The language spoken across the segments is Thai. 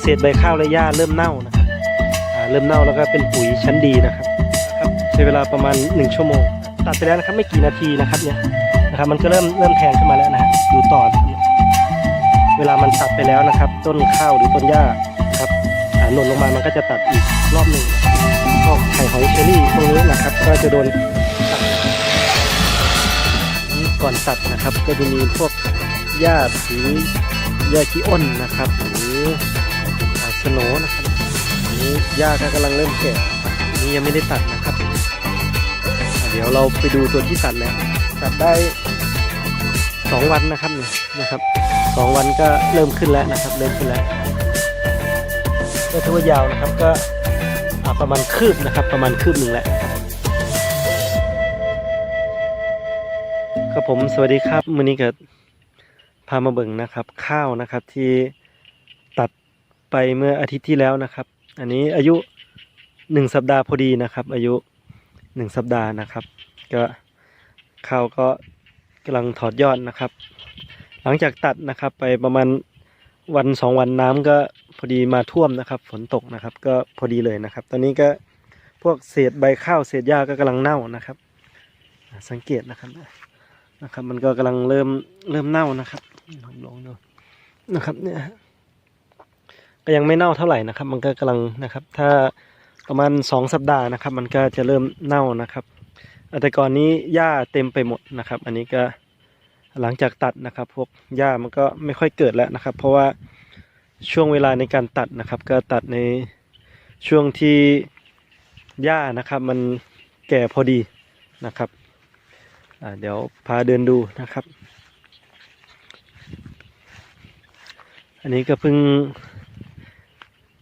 เศษใบข้าวและหญ้าเริ่มเน่านะครับเริ่มเน่าแล้วก็เป็นปุ๋ยชั้นดีนะครับครับใช้เวลาประมาณ 1 ชั่วโมง ตัดไปแล้วนะครับไม่กี่นาทีนะครับเนี่ยนะครับมันก็เริ่มเริ่มแทงขึ้นมาแล้วนะฮะดูต่อนะครับเวลามันตัดไปแล้วนะครับ ต้นข้าวหรือต้นหญ้าครับหล่นลงมามันก็จะตัดอีกรอบหนึ่งพวกไข่หอยเชอรี่พวกนี้นะครับ ก็จะโดนตัดก่อนตัดนะครับ ก็จะมีพวกหญ้าสีหญ้าขี้อ้นนะครับหรือ สโนนะครับอันนี้หญ้าก็กำลังเริ่มแก่อันนี้ยังไม่ได้ตัดนะครับ เดี๋ยวเราไปดูตัวที่ตัดแล้วตัดได้สองวันนะครับเนี่ยนะครับสองวันก็เริ่มขึ้นแล้วนะครับ เริ่มขึ้นแล้วก็ถือว่ายาวนะครับก็ประมาณคืบนะครับ ประมาณคืบหนึ่งแล้วครับผมสวัสดีครับมื้อนี้ก็พามาเบิ่งนะครับ ข้าวนะครับที่ ไปเมื่ออาทิตย์ที่แล้วนะครับ อันนี้อายุหนึ่งสัปดาห์พอดีนะครับ อายุหนึ่งสัปดาห์นะครับ ก็ข้าวก็กำลังถอดยอดนะครับ หลังจากตัดนะครับไปประมาณวันสองวันน้ำก็พอดีมาท่วมนะครับ ฝนตกนะครับ ก็พอดีเลยนะครับ ตอนนี้ก็พวกเศษใบข้าวเศษหญ้าก็กำลังเน่านะครับ สังเกตนะครับนะครับ มันก็กำลังเริ่มเริ่มเน่านะครับลองดูนะครับเนี่ย ก็ยังไม่เน่าเท่าไหร่นะครับ มันก็กำลังนะครับ ถ้าประมาณสองสัปดาห์นะครับ มันก็จะเริ่มเน่านะครับ แต่ก่อนนี้หญ้าเต็มไปหมดนะครับ อันนี้ก็หลังจากตัดนะครับ พวกหญ้ามันก็ไม่ค่อยเกิดแล้วนะครับ เพราะว่าช่วงเวลาในการตัดนะครับ ก็ตัดในช่วงที่หญ้านะครับ มันแก่พอดีนะครับเดี๋ยวพาเดินดูนะครับ อันนี้ก็เพิ่ง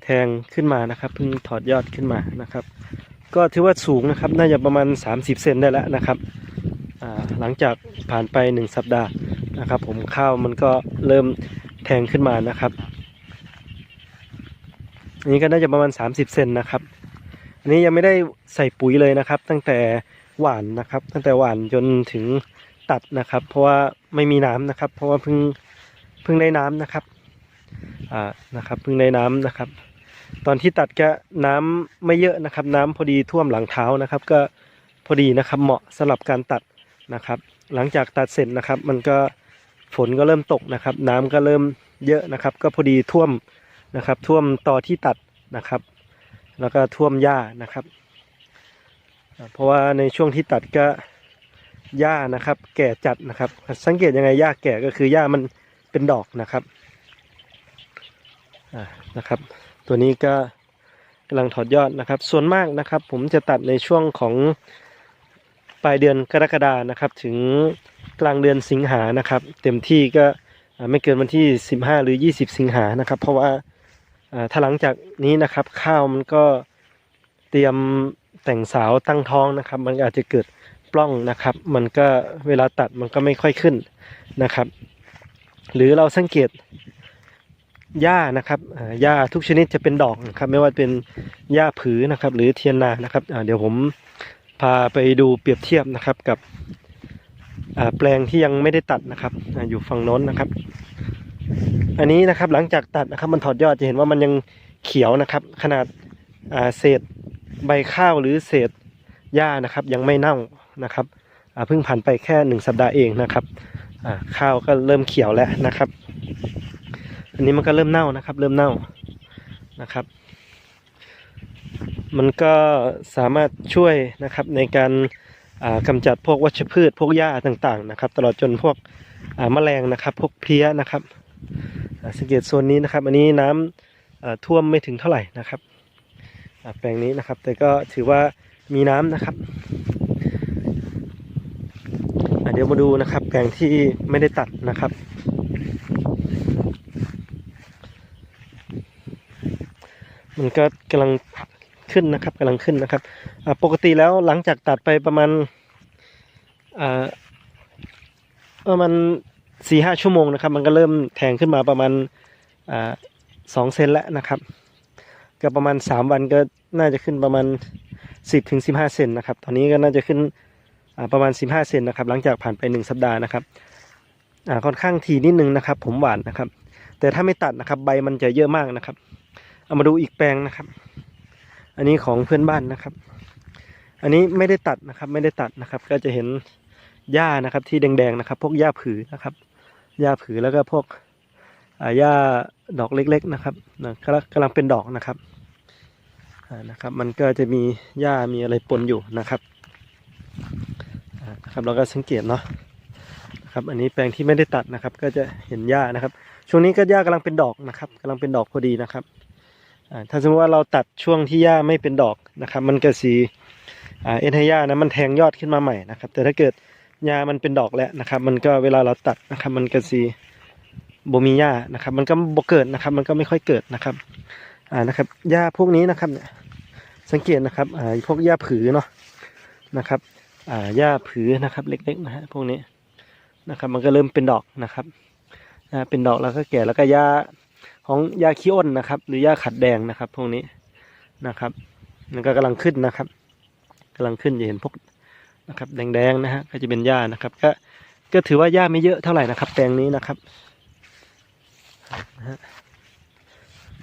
แทงขึ้นมานะครับเพิ่งถอดยอดขึ้นมานะครับ ก็ถือว่าสูงนะครับน่าจะประมาณ 30 เซนได้แล้วนะครับหลังจากผ่านไป 1 สัปดาห์นะครับ ผมข้าวมันก็เริ่มแทงขึ้นมานะครับอันนี้ก็น่าจะประมาณ 30 เซนนะครับอันนี้ยังไม่ได้ใส่ปุ๋ยเลยนะครับ ตั้งแต่หวานนะครับ ตั้งแต่หวานจนถึงตัดนะครับ เพราะว่าไม่มีน้ำนะครับ เพราะว่าเพิ่งเพิ่งได้น้ำนะครับอ่านะครับเพิ่งได้น้ำนะครับ ตอนที่ตัดก็น้ำไม่เยอะนะครับ น้ำพอดีท่วมหลังเท้านะครับ ก็พอดีนะครับเหมาะสำหรับการตัดนะครับ หลังจากตัดเสร็จนะครับ มันก็ฝนก็เริ่มตกนะครับ น้ำก็เริ่มเยอะนะครับ ก็พอดีท่วมนะครับ ท่วมต่อที่ตัดนะครับ แล้วก็ท่วมหญ้านะครับ เพราะว่าในช่วงที่ตัดก็หญ้านะครับ แก่จัดนะครับ สังเกตยังไงหญ้าแก่ก็คือหญ้ามันเป็นดอกนะครับอ่านะครับ ตัวนี้ก็กำลังถอดยอดนะครับ ส่วนมากนะครับ ผมจะตัดในช่วงของปลายเดือนกรกฎานะครับ ถึงกลางเดือนสิงหานะครับ เต็มที่ก็ไม่เกินวันที่ 15 หรือ 20 สิงหานะครับ เพราะว่าถ้าหลังจากนี้นะครับ ข้าวมันก็เตรียมแต่งสาวตั้งท้องนะครับ มันอาจจะเกิดปล้องนะครับ มันก็เวลาตัดมันก็ไม่ค่อยขึ้นนะครับ หรือเราสังเกต หญ้านะครับอ่าหญ้าทุกชนิดจะเป็นดอกนะครับ ไม่ว่าเป็นหญ้าผือนะครับ หรือเทียนนานะครับเดี๋ยวผมพาไปดูเปรียบเทียบนะครับกับแปลงที่ยังไม่ได้ตัดนะครับอยู่ฝั่งโน้นนะครับ อันนี้นะครับหลังจากตัดนะครับมันถอดยอดจะเห็นว่ามันยังเขียวนะครับ ขนาดาเศษใบข้าวหรือเศษหญ้านะครับ ยังไม่เน่านะครับเพิ่งผ่านไปแค่หนึ่งสัปดาห์เองนะครับข้าวก็เริ่มเขียวแล้วนะครับ อันนี้มันก็เริ่มเน่านะครับ เริ่มเน่านะครับ มันก็สามารถช่วยนะครับในการอ่ากำจัดพวกวัชพืชพวกหญ้าต่างๆนะครับ ตลอดจนพวกแมลงนะครับ พวกเพี้ยนะครับสังเกตโซนนี้นะครับ อันนี้น้ำอ่าท่วมไม่ถึงเท่าไหร่นะครับแปลงนี้นะครับ แต่ก็ถือว่ามีน้ำนะครับเดี๋ยวมาดูนะครับแปลงที่ไม่ได้ตัดนะครับ มันก็กำลังขึ้นนะครับกำลังขึ้นนะครับปกติแล้วหลังจากตัดไปประมาณประมาณสี่ห้าชั่วโมงนะครับ มันก็เริ่มแทงขึ้นมาประมาณสองเซนแล้วนะครับก็ประมาณสามวันก็น่าจะขึ้นประมาณสิบถึงสิบห้าเซนนะครับ ตอนนี้ก็น่าจะขึ้นประมาณสิบห้าเซนนะครับ หลังจากผ่านไปหนึ่งสัปดาห์นะครับค่อนข้างทีนิดนึงนะครับ ผมหวานนะครับ แต่ถ้าไม่ตัดนะครับ ใบมันจะเยอะมากนะครับ เอามาดูอีกแปลงนะครับ อันนี้ของเพื่อนบ้านนะครับ อันนี้ไม่ได้ตัดนะครับ ไม่ได้ตัดนะครับ ก็จะเห็นหญ้านะครับ ที่แดงๆนะครับ พวกหญ้าผือนะครับหญ้าผือแล้วก็พวกหญ้าดอกเล็ก ๆนะครับนะกำลังกำลังเป็นดอกนะครับนะครับ มันก็จะมีหญ้ามีอะไรปนอยู่นะครับนะครับเราก็สังเกตเนาะนะครับ อันนี้แปลงที่ไม่ได้ตัดนะครับ ก็จะเห็นหญ้านะครับ ช่วงนี้ก็หญ้ากำลังเป็นดอกนะครับกำลังเป็นดอกพอดีนะครับ ถ้าสมมติว่าเราตัดช่วงที่หญ้าไม่เป็นดอกนะครับ มันก็สีเอ็นให้หญ้านะมันแทงยอดขึ้นมาใหม่นะครับ แต่ถ้าเกิดหญ้ามันเป็นดอกแล้วนะครับ มันก็เวลาเราตัดนะครับ มันก็สีโบมีหญ้านะครับ มันก็บ่เกิดนะครับ มันก็ไม่ค่อยเกิดนะครับอ่านะครับหญ้าพวกนี้นะครับเนี่ยสังเกตนะครับอ่าพวกหญ้าผือเนาะนะครับอ่าหญ้าผือนะครับ เล็กๆนะฮะพวกนี้นะครับ มันก็เริ่มเป็นดอกนะครับเป็นดอกแล้วก็แก่แล้วก็ยา ของยาขี้อ้นนะครับ หรือยาขัดแดงนะครับ พวกนี้นะครับมันก็กำลังขึ้นนะครับกำลังขึ้นจะเห็นพวกนะครับ แดงๆนะฮะก็จะเป็นหญ้านะครับ ก็ก็ถือว่าหญ้าไม่เยอะเท่าไหร่นะครับ แปลงนี้นะครับ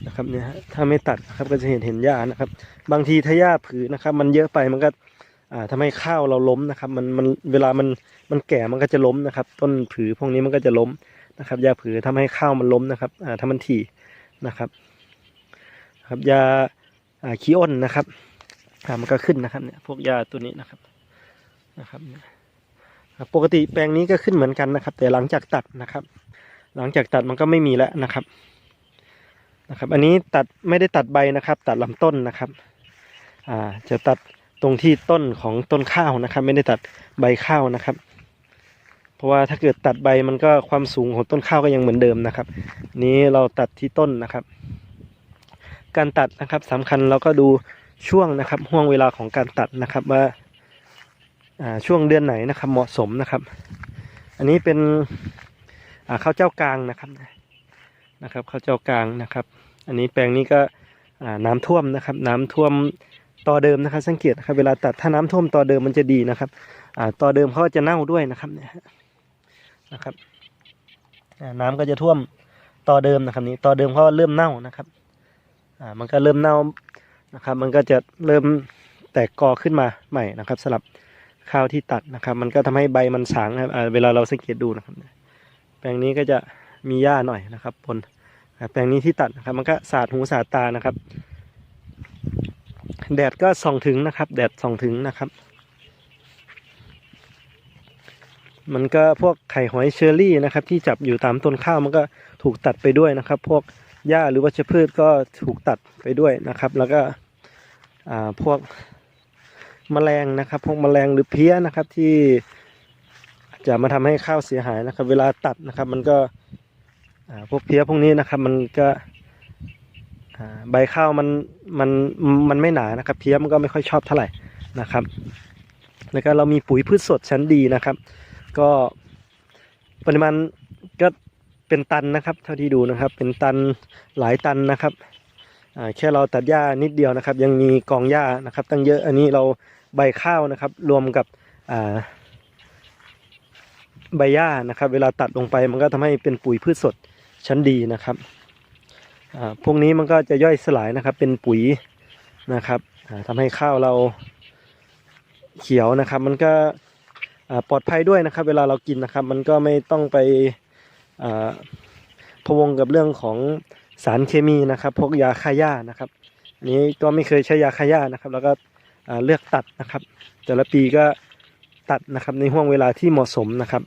นะครับเนี่ยฮะถ้าไม่ตัดนะครับก็จะเห็นเห็นหญ้านะครับ บางทีถ้าหญ้าผืนนะครับ มันเยอะไปมันก็อ่าทำให้ข้าวเราล้มนะครับ มันมันเวลามันมันแก่มันก็จะล้มนะครับ ต้นผือพวกนี้มันก็จะล้ม นะครับยาผือทำให้ข้าวมันล้มนะครับอ่าถ้ามันถี่นะครับครับยาอ่าขี้อ้นนะครับอ่ามันก็ขึ้นนะครับเนี่ยพวกยาตัวนี้นะครับนะครับปกติแปลงนี้ก็ขึ้นเหมือนกันนะครับ แต่หลังจากตัดนะครับ หลังจากตัดมันก็ไม่มีแล้วนะครับนะครับ อันนี้ตัดไม่ได้ตัดใบนะครับ ตัดลำต้นนะครับอ่าจะตัดตรงที่ต้นของต้นข้าวนะครับ ไม่ได้ตัดใบข้าวนะครับ ราะว่าถ้าเกิดตัดใบมันก็ความสูงของต้นข้าวก็ยังเหมือนเดิมนะครับ นี้เราตัดที่ต้นนะครับ การตัดนะครับสำคัญเราก็ดูช่วงนะครับห่วงเวลาของการตัดนะครับว่าช่วงเดือนไหนนะครับเหมาะสมนะครับ อันนี้เป็นข้าวเจ้ากลางนะครับนะครับข้าวเจ้ากลางนะครับ อันนี้แปลงนี้ก็น้ำท่วมนะครับ น้ำท่วมต่อเดิมนะครับ สังเกตนะครับเวลาตัดถ้าน้ำท่วมต่อเดิมมันจะดีนะครับต่อเดิมเขาก็จะเน่าด้วยนะครับเนี่ย นะครับอ่าน้ำก็จะท่วมต่อเดิมนะครับนี้ต่อเดิมเขาะเริ่มเน่านะครับอ่ามันก็เริ่มเน่านะครับ มันก็จะเริ่มแตกกอขึ้นมาใหม่นะครับสลับข้าวที่ตัดนะครับ มันก็ทำให้ใบมันสางนะครับเวลาเราสังเกตดูนะครับ แปลงนี้ก็จะมีหญ้าหน่อยนะครับปนแปลงนี้ที่ตัดนะครับ มันก็สาดหูสาดตานะครับ แดดก็ส่องถึงนะครับ แดดส่องถึงนะครับ มันก็พวกไข่หอยเชอรี่นะครับ ที่จับอยู่ตามต้นข้าวมันก็ถูกตัดไปด้วยนะครับ พวกหญ้าหรือวัชพืชก็ถูกตัดไปด้วยนะครับ แล้วก็พวกแมลงนะครับ พวกแมลงหรือเพี้ยนะครับที่จะมาทำให้ข้าวเสียหายนะครับ เวลาตัดนะครับ มันก็พวกเพี้ยพวกนี้นะครับ มันก็ใบข้าวมันมันมันไม่หนานะครับ เพี้ยมันก็ไม่ค่อยชอบเท่าไหร่นะครับ แล้วก็เรามีปุ๋ยพืชสดชั้นดีนะครับ ก็ปริมาณก็เป็นตันนะครับ เท่าที่ดูนะครับ เป็นตันหลายตันนะครับแค่เราตัดหญ้านิดเดียวนะครับ ยังมีกองหญ้านะครับ ตั้งเยอะอันนี้เราใบข้าวนะครับ รวมกับใบหญ้านะครับ เวลาตัดลงไปมันก็ทำให้เป็นปุ๋ยพืชสดชั้นดีนะครับพวกนี้มันก็จะย่อยสลายนะครับ เป็นปุ๋ยนะครับอ่าทำให้ข้าวเราเขียวนะครับ มันก็ ปลอดภัยด้วยนะครับ เวลาเรากินนะครับ มันก็ไม่ต้องไปอ่าพะวงกับเรื่องของสารเคมีนะครับ พวกยาฆ่าหญ้านะครับอันนี้ก็ไม่เคยใช้ยาฆ่าหญ้านะครับ แล้วก็เลือกตัดนะครับ แต่ละปีก็ตัดนะครับในห่วงเวลาที่เหมาะสมนะครับ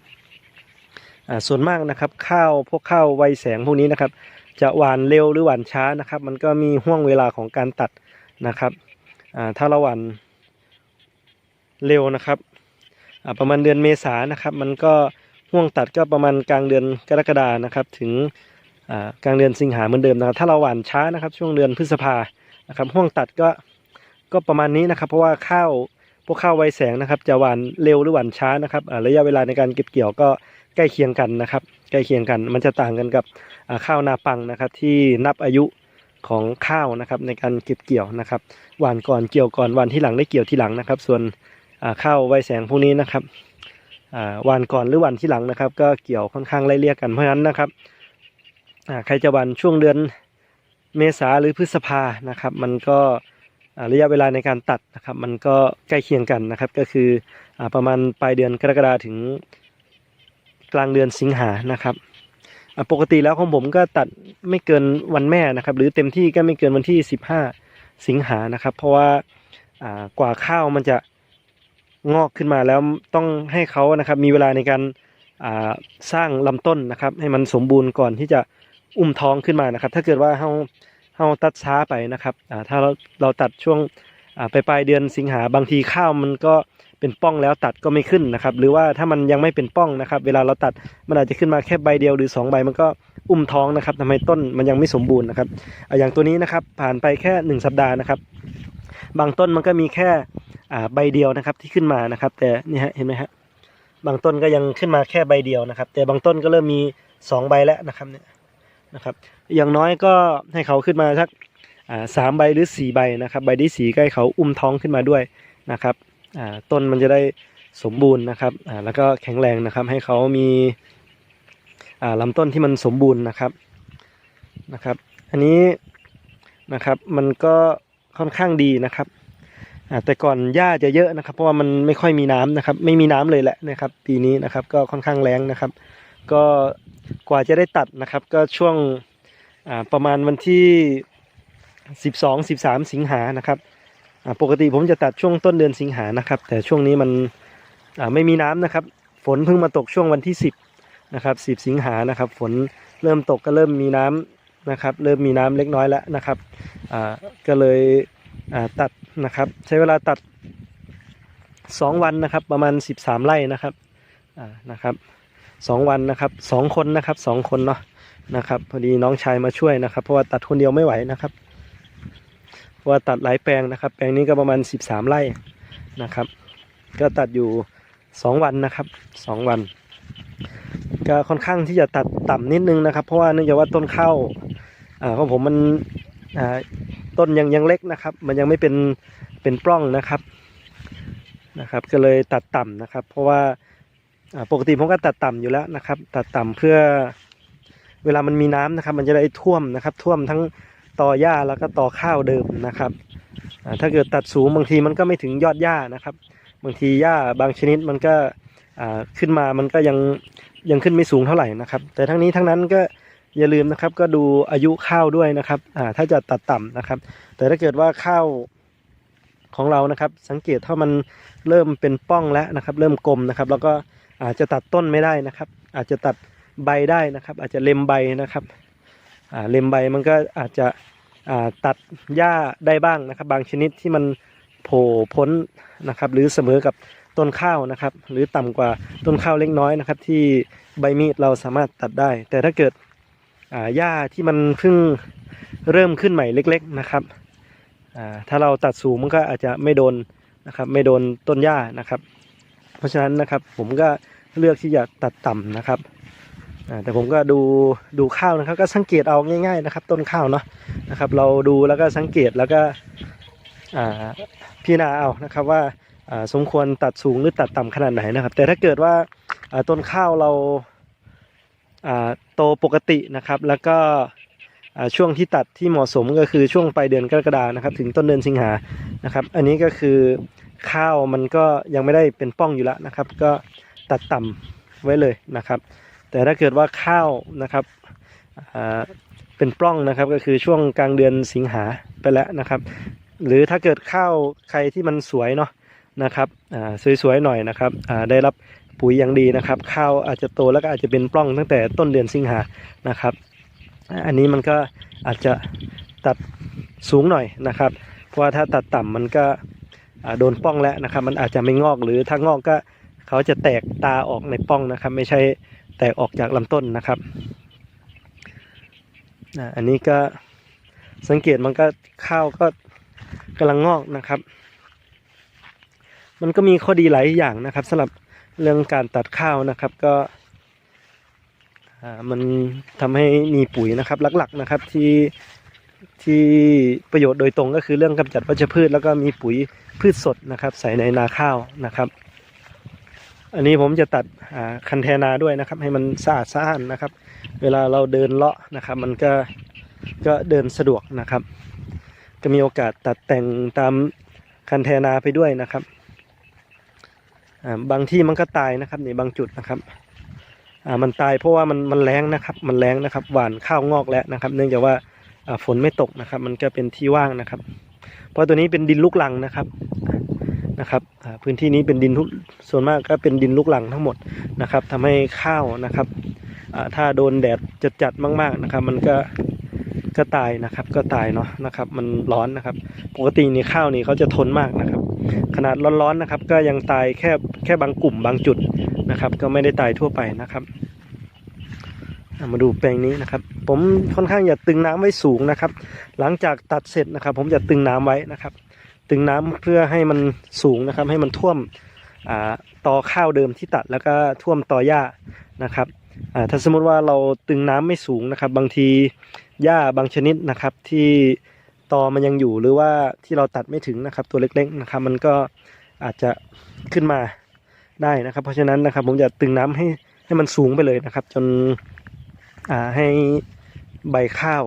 ส่วนมากนะครับข้าวพวกข้าวไวแสงพวกนี้นะครับ จะหวานเร็วหรือหวานช้านะครับ มันก็มีห่วงเวลาของการตัดนะครับถ้าเราหวานเร็วนะครับ ประมาณเดือนเมษานะครับ มันก็ห่วงตัดก็ประมาณกลางเดือนกรกฎานะครับ ถึงกลางเดือนสิงหาเหมือนเดิมนะครับถ้าเราหว่านช้านะครับ ช่วงเดือนพฤษภานะครับห่วงตัดก็ก็ประมาณนี้นะครับ เพราะว่าข้าวพวกข้าวไวแสงนะครับ จะหว่านเร็วหรือหว่านช้านะครับระยะเวลาในการเก็บเกี่ยวก็ใกล้เคียงกันนะครับ ใกล้เคียงกัน มันจะต่างกันกับข้าวนาปังนะครับ ที่นับอายุของข้าวนะครับในการเก็บเกี่ยวนะครับ หว่านก่อนเกี่ยวก่อนหว่านที่หลังได้เกี่ยวที่หลังนะครับ ส่วน ข้าวไวแสงพวกนี้นะครับวันก่อนหรือวันที่หลังนะครับ ก็เกี่ยวค่อนข้างไล่เลี่ยกันเพราะฉะนั้นนะครับใครจะวันช่วงเดือนเมษาหรือพฤษภานะครับ มันก็ระยะเวลาในการตัดนะครับ มันก็ใกล้เคียงกันนะครับ ก็คืออประมาณปลายเดือนกรกฎาถึงกลางเดือนสิงหานะครับปกติแล้วของผมก็ตัดไม่เกินวันแม่นะครับ หรือเต็มที่ก็ไม่เกินวันที่ 15 สิงหานะครับ เพราะว่ากว่าข้าวมันจะ งอกขึ้นมาแล้วต้องให้เขานะครับมีเวลาในการาสร้างลำต้นนะครับ ให้มันสมบูรณ์ก่อนที่จะอุ้มท้องขึ้นมานะครับ ถ้าเกิดว่าเราเราตัดช้าไปนะครับถ้าเราเราตัดช่วงไปปลายเดือนสิงหาบางทีข้าวมันก็เป็นป้องแล้วตัดก็ไม่ขึ้นนะครับ หรือว่าถ้ามันยังไม่เป็นป้องนะครับ เวลาเราตัดมันอาจจะขึ้นมาแค่ใบเดียวหรือสองใบมันก็อุ้มท้องนะครับทำให้ต้นมันยังไม่สมบูรณ์นะครับอ่าอย่างตัวนี้นะครับผ่านไปแค่หนึ่งสัปดาห์นะครับ บางต้นมันก็มีแค่ใบเดียวนะครับที่ขึ้นมานะครับ แต่นี่ฮะเห็นไหมฮะบางต้นก็ยังขึ้นมาแค่ใบเดียวนะครับ แต่บางต้นก็เริ่มมีสองใบแล้วนะครับเนี่ยนะครับ อย่างน้อยก็ให้เขาขึ้นมาสักสามใบหรือสี่ใบนะครับ ใบที่สี่ก็ให้เขาอุ้มท้องขึ้นมาด้วยนะครับต้นมันจะได้สมบูรณ์นะครับแล้วก็แข็งแรงนะครับ ให้เขามีอ่าลำต้นที่มันสมบูรณ์นะครับนะครับ อันนี้นะครับมันก็ ค่อนข้างดีนะครับแต่ก่อนหญ้าจะเยอะนะครับ เพราะว่ามันไม่ค่อยมีน้ำนะครับ ไม่มีน้ำเลยแหละนะครับ ปีนี้นะครับ ก็ค่อนข้างแรงนะครับ ก็กว่าจะได้ตัดนะครับ ก็ช่วงประมาณวันที่ 12 13 สิงหานะครับปกติผมจะตัดช่วงต้นเดือนสิงหานะครับ แต่ช่วงนี้มันไม่มีน้ำนะครับ ฝนเพิ่งมาตกช่วงวันที่ 10นะครับ10 สิงหานะครับ ฝนเริ่มตกก็เริ่มมีน้ำ นะครับ เริ่มมีน้ำเล็กน้อยแล้วนะครับก็เลยตัดนะครับ ใช้เวลาตัด 2 วันนะครับ ประมาณ 13 ไร่นะครับนะครับสองวันนะครับสองคนนะครับสองคนเนาะนะครับ พอดีน้องชายมาช่วยนะครับ เพราะว่าตัดคนเดียวไม่ไหวนะครับเพราะว่าตัดหลายแปลงนะครับ แปลงนี้ก็ประมาณ 13 ไร่นะครับ ก็ตัดอยู่ 2 วันนะครับสองวัน ก็ค่อนข้างที่จะตัดต่ำนิดนึงนะครับ เพราะว่าเนื่องจากว่าต้นข้าวของผมมันต้นยังยังเล็กนะครับ มันยังไม่เป็นเป็นปล้องนะครับนะครับ ก็เลยตัดต่ำนะครับ เพราะว่าปกติผมก็ตัดต่ำอยู่แล้วนะครับ ตัดต่ำเพื่อเวลามันมีน้ำนะครับ มันจะได้ท่วมนะครับ ท่วมทั้งต่อหญ้าแล้วก็ต่อข้าวเดิมนะครับถ้าเกิดตัดสูงบางทีมันก็ไม่ถึงยอดหญ้านะครับ บางทีหญ้าบางชนิดมันก็ขึ้นมามันก็ยัง ยังขึ้นไม่สูงเท่าไหร่นะครับ แต่ทั้งนี้ทั้งนั้นก็อย่าลืมนะครับ ก็ดูอายุข้าวด้วยนะครับอ่าถ้าจะตัดต่ำนะครับ แต่ถ้าเกิดว่าข้าวของเรานะครับ สังเกตถ้ามันเริ่มเป็นป้องแล้วนะครับ เริ่มกลมนะครับ แล้วก็อาจจะตัดต้นไม่ได้นะครับ อาจจะตัดใบได้นะครับ อาจจะเล็มใบนะครับอ่าเล็มใบมันก็อาจจะอ่าตัดหญ้าได้บ้างนะครับ บางชนิดที่มันโผล่พ้นนะครับ หรือเสมอกับ ต้นข้าวนะครับ หรือต่ำกว่าต้นข้าวเล็กน้อยนะครับ ที่ใบมีดเราสามารถตัดได้ แต่ถ้าเกิดอ่าหญ้าที่มันเพิ่งเริ่มขึ้นใหม่เล็ก ๆนะครับอ่าถ้าเราตัดสูงมันก็อาจจะไม่โดนนะครับไม่โดนต้นหญ้านะครับ เพราะฉะนั้นนะครับผมก็เลือกที่จะตัดต่ำนะครับอ่าแต่ผมก็ดูดูข้าวนะครับก็สังเกตเอาง่าย ๆนะครับ ต้นข้าวเนาะนะครับ เราดูแล้วก็สังเกตแล้วก็อ่าพิจารณาเอานะครับว่า สมควรตัดสูงหรือตัดต่ำขนาดไหนนะครับ แต่ถ้าเกิดว่าต้นข้าวเราโตปกตินะครับ แล้วก็ช่วงที่ตัดที่เหมาะสมก็คือช่วงปลายเดือนกรกฎานะครับ ถึงต้นเดือนสิงหานะครับ อันนี้ก็คือข้าวมันก็ยังไม่ได้เป็นป้องอยู่แล้วนะครับ ก็ตัดต่ำไว้เลยนะครับ แต่ถ้าเกิดว่าข้าวนะครับเป็นปล้องนะครับก็คือช่วงกลางเดือนสิงหาไปแล้วนะครับ หรือถ้าเกิดข้าวใครที่มันสวยเนาะ นะครับสวยๆหน่อยนะครับได้รับปุ๋ยอย่างดีนะครับข้าวอาจจะโตแล้วก็อาจจะเป็นปล้องตั้งแต่ต้นเดือนสิงหานะครับ อันนี้มันก็อาจจะตัดสูงหน่อยนะครับ เพราะว่าถ้าตัดต่ำมันก็โดนป้องแล้วนะครับ มันอาจจะไม่งอกหรือถ้างอกก็เขาจะแตกตาออกในป้องนะครับ ไม่ใช่แตกออกจากลำต้นนะครับอันนี้ก็สังเกตมันก็ข้าวก็กำลังงอกนะครับ มันก็มีข้อดีหลายอย่างนะครับสำหรับเรื่องการตัดข้าวนะครับก็มันทำให้มีปุ๋ยนะครับหลักๆนะครับที่ที่ประโยชน์โดยตรงก็คือเรื่องกำจัดวัชพืช แล้วก็มีปุ๋ยพืชสดนะครับ ใส่ในนาข้าวนะครับ อันนี้ผมจะตัดคันแทนาด้วยนะครับ ให้มันสะอาดสะอ้านนะครับ เวลาเราเดินเลาะนะครับ มันก็ก็เดินสะดวกนะครับ ก็มีโอกาสตัดแต่งตามคันแทนาไปด้วยนะครับ บางที่มันก็ตายนะครับในบางจุดนะครับมันตายเพราะว่ามันมันแรงนะครับมันแรงนะครับหวานข้าวงอกแล้วนะครับ เนื่องจากว่าฝนไม่ตกนะครับ มันก็เป็นที่ว่างนะครับ เพราะตัวนี้เป็นดินลูกลังนะครับนะครับพื้นที่นี้เป็นดินทุกส่วนมากก็เป็นดินลูกลังทั้งหมดนะครับทำให้ข้าวนะครับถ้าโดนแดดจัดๆมาก ๆนะครับ มันก็ก็ตายนะครับก็ตายเนาะนะครับ มันร้อนนะครับ ปกตินี่ข้าวนี่เขาจะทนมากนะครับ ขนาดร้อนๆนะครับ ก็ยังตายแค่แค่บางกลุ่มบางจุดนะครับ ก็ไม่ได้ตายทั่วไปนะครับมาดูแปลงนี้นะครับ ผมค่อนข้างอยาตึงน้ำไว้สูงนะครับ หลังจากตัดเสร็จนะครับ ผมจะตึงน้ำไว้นะครับ ตึงน้ำเพื่อให้มันสูงนะครับ ให้มันท่วมอ่อข้าวเดิมที่ตัดแล้วก็ท่วมต่อหญ้านะครับถ้าสมมติว่าเราตึงน้ำไม่สูงนะครับ บางทีหญ้าบางชนิดนะครับที่ ตอมันยังอยู่หรือว่าที่เราตัดไม่ถึงนะครับ ตัวเล็กๆนะครับ มันก็อาจจะขึ้นมาได้นะครับ เพราะฉะนั้นนะครับ ผมจะตึงน้ำให้ให้มันสูงไปเลยนะครับ จนอ่าให้ใบข้าว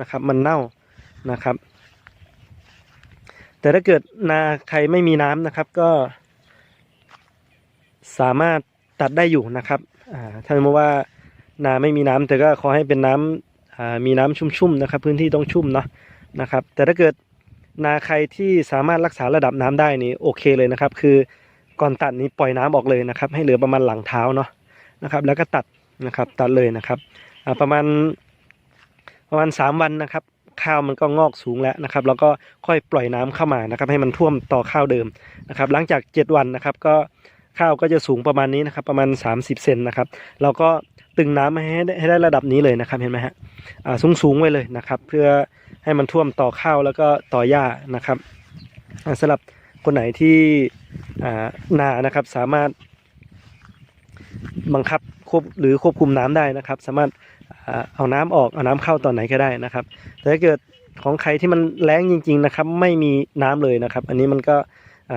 นะครับ มันเน่านะครับ แต่ถ้าเกิดนาใครไม่มีน้ำนะครับ ก็ สามารถตัดได้อยู่นะครับอ่าถ้าสมมติว่านาไม่มีน้ำแต่ก็ขอให้เป็นน้ำอ่ามีน้ำชุ่มๆนะครับ พื้นที่ต้องชุ่มเนาะ นะครับ แต่ถ้าเกิดนาใครที่สามารถรักษาระดับน้ำได้นี่โอเคเลยนะครับ คือก่อนตัดนี้ปล่อยน้ำออกเลยนะครับ ให้เหลือประมาณหลังเท้าเนาะนะครับ แล้วก็ตัดนะครับตัดเลยนะครับประมาณประมาณสามวันนะครับ ข้าวมันก็งอกสูงแล้วนะครับ แล้วก็ค่อยปล่อยน้ำเข้ามานะครับ ให้มันท่วมต่อข้าวเดิมนะครับ หลังจาก 7 วันนะครับ ก็ข้าวก็จะสูงประมาณนี้นะครับ ประมาณ 30เซนนะครับเราก็ตึงน้ำให้ได้ให้ได้ระดับนี้เลยนะครับเห็นไหมฮะอ่าสูงสูงไว้เลยนะครับ เพื่อ ให้มันท่วมต่อข้าวแล้วก็ต่อหญ้านะครับสำหรับคนไหนที่นานะครับสามารถบังคับควบหรือควบคุมน้ำได้นะครับ สามารถเอาน้ำออกเอาน้ำเข้าตอนไหนก็ได้นะครับ แต่ถ้าเกิดของใครที่มันแรงจริง ๆนะครับ ไม่มีน้ำเลยนะครับ อันนี้มันก็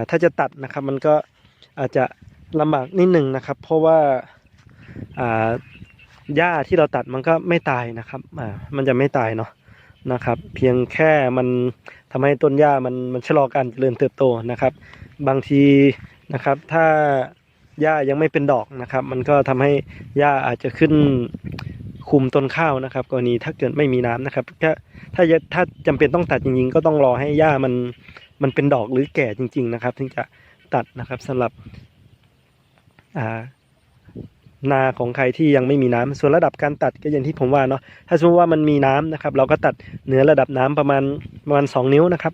ถ้าจะตัดนะครับมันก็อาจจะลำบากนิดหนึ่งนะครับ เพราะว่าหญ้าที่เราตัดมันก็ไม่ตายนะครับมันจะไม่ตายเนาะ นะครับ เพียงแค่มันทำให้ต้นหญ้ามันมันชะลอการเจริญเติบโตนะครับ บางทีนะครับ ถ้าหญ้ายังไม่เป็นดอกนะครับ มันก็ทำให้หญ้าอาจจะขึ้นคุมต้นข้าวนะครับ กรณีถ้าเกิดไม่มีน้ำนะครับถ้าถ้าจะถ้าจำเป็นต้องตัดจริงๆ ก็ต้องรอให้หญ้ามันมันเป็นดอกหรือแก่จริง ๆ นะครับ ถึงจะตัดนะครับสำหรับอ่า นาของใครที่ยังไม่มีน้ำส่วนระดับการตัดก็อย่างที่ผมว่าเนาะถ้าสมมติว่ามันมีน้ำนะครับ เราก็ตัดเหนือระดับน้ำประมาณประมาณสองนิ้วนะครับ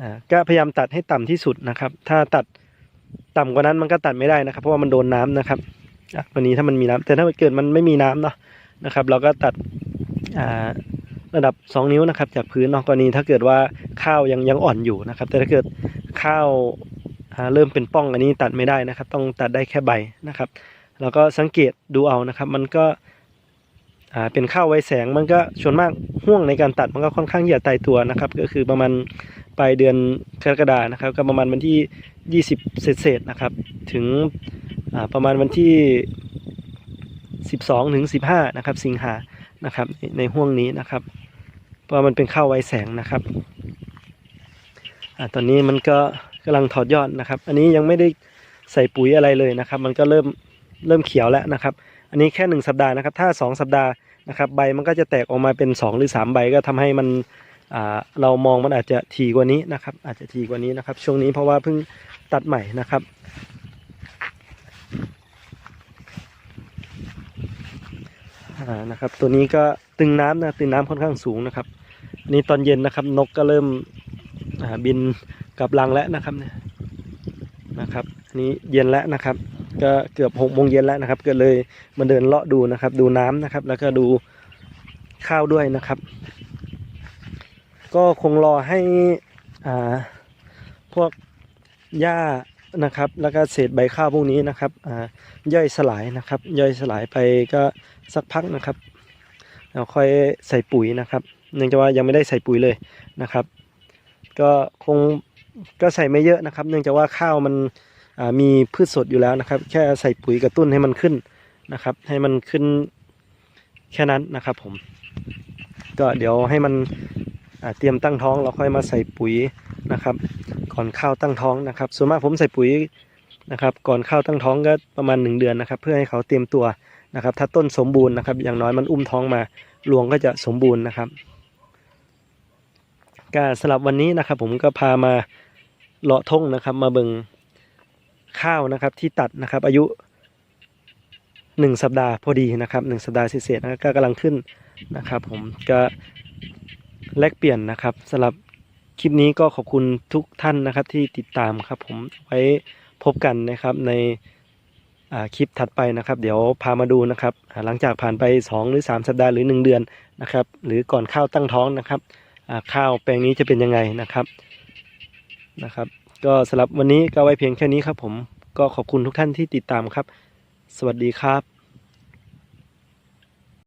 อ่าก็พยายามตัดให้ต่ำที่สุดนะครับ ถ้าตัดต่ำกว่านั้นมันก็ตัดไม่ได้นะครับ เพราะว่ามันโดนน้ำนะครับอะวันนี้ถ้ามันมีน้ำแต่ถ้าเกิดมันไม่มีน้ำเนาะนะครับ เราก็ตัดอ่าระดับ 2 นิ้วนะครับ จากพื้นเนอกกรณีถ้าเกิดว่าข้าวยังยังอ่อนอยู่นะครับ แต่ถ้าเกิดข้าวเริ่มเป็นป้องอันนี้ตัดไม่ได้นะครับ ต้องตัดได้แค่ใบนะครับ แล้วก็สังเกตดูเอานะครับ มันก็เป็นข้าวไวแสงมันก็ส่วนมากห่วงในการตัดมันก็ค่อนข้างที่จะตายตัวนะครับ ก็คือประมาณปลายเดือนกรกฎานะครับ ก็ประมาณวันที่ 20 เศษๆนะครับ ถึงประมาณวันที่ 12 ถึง 15 นะครับ สิงหานะครับ ในห่วงนี้นะครับ เพราะมันเป็นข้าวไวแสงนะครับอตอนนี้มันก็กำลังถอดยอดนะครับ อันนี้ยังไม่ได้ใส่ปุ๋ยอะไรเลยนะครับ มันก็เริ่ม เริ่มเขียวแล้วนะครับ อันนี้แค่หนึ่งสัปดาห์นะครับ ถ้าสองสัปดาห์นะครับ ใบมันก็จะแตกออกมาเป็นสองหรือสามใบก็ทำให้มันเรามองมันอาจจะถี่กว่านี้นะครับ อาจจะถี่กว่านี้นะครับ ช่วงนี้เพราะว่าเพิ่งตัดใหม่นะครับนะครับ ตัวนี้ก็ตึงน้ำนะตึงน้ำค่อนข้างสูงนะครับอันนี้ตอนเย็นนะครับ นกก็เริ่มบินกลับรังแล้วนะครับเนี่ยนะครับอันนี้เย็นแล้วนะครับ ก็เกือบหกโมงเย็นแล้วนะครับ ก็เลยมาเดินเลาะดูนะครับ ดูน้ำนะครับ แล้วก็ดูข้าวด้วยนะครับ ก็คงรอให้อ่าพวกหญ้านะครับ แล้วก็เศษใบข้าวพวกนี้นะครับอ่าย่อยสลายนะครับ ย่อยสลายไปก็สักพักนะครับเราค่อยใส่ปุ๋ยนะครับเนื่องจากว่ายังไม่ได้ใส่ปุ๋ยเลยนะครับ ก็คงก็ใส่ไม่เยอะนะครับ เนื่องจากว่าข้าวมัน มีพืชสดอยู่แล้วนะครับ แค่ใส่ปุ๋ยกระตุ้นให้มันขึ้นนะครับ ให้มันขึ้นแค่นั้นนะครับผม ก็เดี๋ยวให้มันเตรียมตั้งท้องเราค่อยมาใส่ปุ๋ยนะครับ ก่อนข้าวตั้งท้องนะครับ ส่วนมากผมใส่ปุ๋ยนะครับ ก่อนข้าวตั้งท้องก็ประมาณหนึ่งเดือนนะครับ เพื่อให้เขาเตรียมตัวนะครับ ถ้าต้นสมบูรณ์นะครับ อย่างน้อยมันอุ้มท้องมารวงก็จะสมบูรณ์นะครับก็สำหรับวันนี้นะครับ ผมก็พามาเลาะทงนะครับ มาเบิง ข้าวนะครับที่ตัดนะครับอายุหนึ่งสัปดาห์พอดีนะครับหนึ่งสัปดาห์เศษๆนะก็กำลังขึ้นนะครับ ผมก็แลกเปลี่ยนนะครับสำหรับคลิปนี้ก็ขอบคุณทุกท่านนะครับที่ติดตามครับ ผมไว้พบกันนะครับในคลิปถัดไปนะครับ เดี๋ยวพามาดูนะครับ หลังจากผ่านไป 2 หรือ 3 สัปดาห์หรือ 1 เดือนนะครับ หรือก่อนข้าวตั้งท้องนะครับข้าวแปลงนี้จะเป็นยังไงนะครับนะครับ ก็สำหรับวันนี้ก็ไว้เพียงแค่นี้ครับผมก็ขอบคุณทุกท่านที่ติดตามครับ สวัสดีครับ